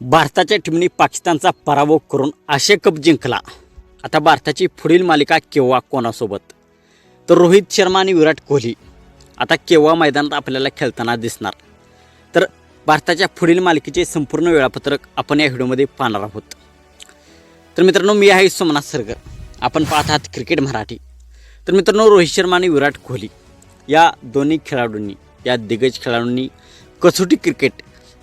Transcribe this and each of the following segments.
भारताच्या टीमने पाकिस्तानचा पराभव करून आशिया कप जिंकला. आता भारताची पुढील मालिका केव्हा कोणासोबत? तर रोहित शर्मा आणि विराट कोहली. आता केव्हा मैदानात आपल्याला खेळताना दिसणार? तर भारताच्या पुढील मालिकेचे संपूर्ण वेळापत्रक आपण या व्हिडिओमध्ये पाहणार आहोत. तर मित्रांनो मी आहे सोमनाथ सरगर. आपण पाहत आहात क्रिकेट मराठी. तर मित्रांनो रोहित शर्मा आणि विराट कोहली या दोन्ही खेळाडूंनी या दिग्गज खेळाडूंनी कसोटी क्रिकेट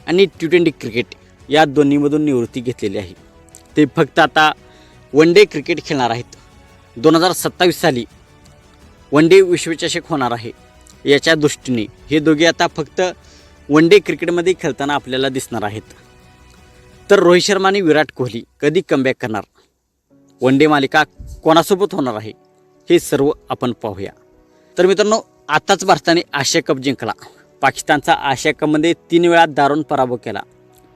आणि टी ट्वेंटी क्रिकेट या दोन्हीमधून निवृत्ती घेतलेली आहे. ते फक्त आता वन डे क्रिकेट खेळणार आहेत. दोन हजार सत्तावीस साली वन डे विश्वचषक होणार आहे. याच्या दृष्टीने हे दोघे आता फक्त वन डे क्रिकेटमध्ये खेळताना आपल्याला दिसणार आहेत. तर रोहित शर्मा आणि विराट कोहली कधी कमबॅक करणार? वन डे मालिका कोणासोबत होणार आहे? हे सर्व आपण पाहूया. तर मित्रांनो आताच भारताने आशिया कप जिंकला. पाकिस्तानचा आशिया कपमध्ये तीन वेळा दारुण पराभव केला.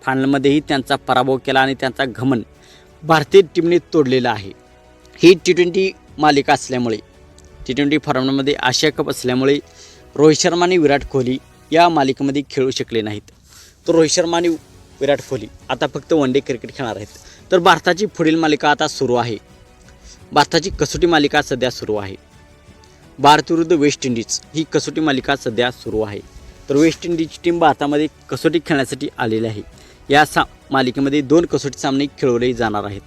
फायनलमध्येही त्यांचा पराभव केला आणि त्यांचा घमन भारतीय टीमने तोडलेला आहे. ही टी ट्वेंटी मालिका असल्यामुळे टी ट्वेंटी फॉर्मॅटमध्ये आशिया कप असल्यामुळे रोहित शर्मा आणि विराट कोहली या मालिकेमध्ये खेळू शकले नाहीत. तर रोहित शर्मा आणि विराट कोहली आता फक्त वन डे क्रिकेट खेळणार आहेत. तर भारताची पुढील मालिका आता सुरू आहे. भारताची कसोटी मालिका सध्या सुरू आहे. भारत विरुद्ध वेस्ट इंडिज ही कसोटी मालिका सध्या सुरू आहे. तर वेस्ट इंडिजची टीम भारतामध्ये कसोटी खेळण्यासाठी आलेली आहे. या सा मालिकेमध्ये दोन कसोटी सामने खेळवले जाणार आहेत.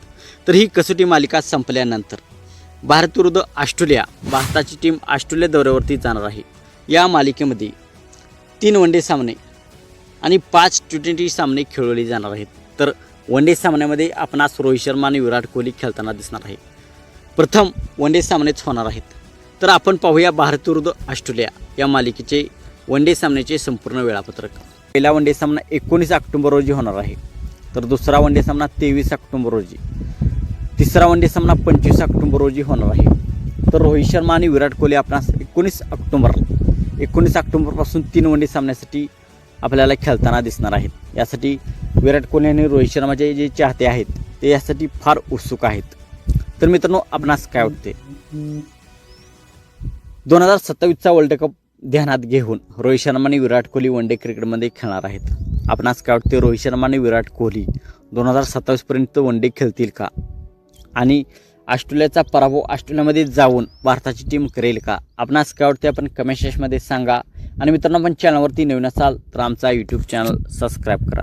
तर ही कसोटी मालिका संपल्यानंतर भारत विरुद्ध ऑस्ट्रेलिया भारताची टीम ऑस्ट्रेलिया दौऱ्यावरती जाणार आहे. या मालिकेमध्ये तीन वन डे सामने आणि पाच टी ट्वेंटी सामने खेळवले जाणार आहेत. तर वन डे सामन्यामध्ये आपणास रोहित शर्मा आणि विराट कोहली खेळताना दिसणार आहे. प्रथम वन डे सामनेच होणार आहेत. तर आपण पाहूया भारत विरुद्ध ऑस्ट्रेलिया या मालिकेचे वन डे सामन्याचे संपूर्ण वेळापत्रक. पहिला वन डे सामना एकोणीस ऑक्टोबर रोजी होणार आहे. तर दुसरा वन डे सामना तेवीस ऑक्टोबर रोजी. तिसरा वन डे सामना पंचवीस ऑक्टोबर रोजी होणार आहे. तर रोहित शर्मा आणि विराट कोहली आपणास एकोणीस ऑक्टोबर एकोणीस ऑक्टोबरपासून तीन वन डे सामन्यासाठी आपल्याला खेळताना दिसणार आहेत. यासाठी विराट कोहली आणि रोहित शर्माचे जे चाहते आहेत ते यासाठी फार उत्सुक आहेत. तर मित्रांनो आपणास काय वाटते दोन हजार सत्तावीसचा वर्ल्ड कप ध्यानात घेऊन रोहित शर्मा आणि विराट कोहली वन डे क्रिकेटमध्ये खेळणार आहेत. आपणास काय वाटते रोहित शर्मा आणि विराट कोहली दोन हजार सत्तावीसपर्यंत वन डे खेळतील का? आणि ऑस्ट्रेलियाचा पराभव ऑस्ट्रेलियामध्ये जाऊन भारताची टीम करेल का? आपणास काय वाटते आपण कमेंट सेक्शनमध्ये सांगा. आणि मित्रांनो आपण चॅनलवरती नवीन असाल तर आमचा यूट्यूब चॅनल सबस्क्राईब करा.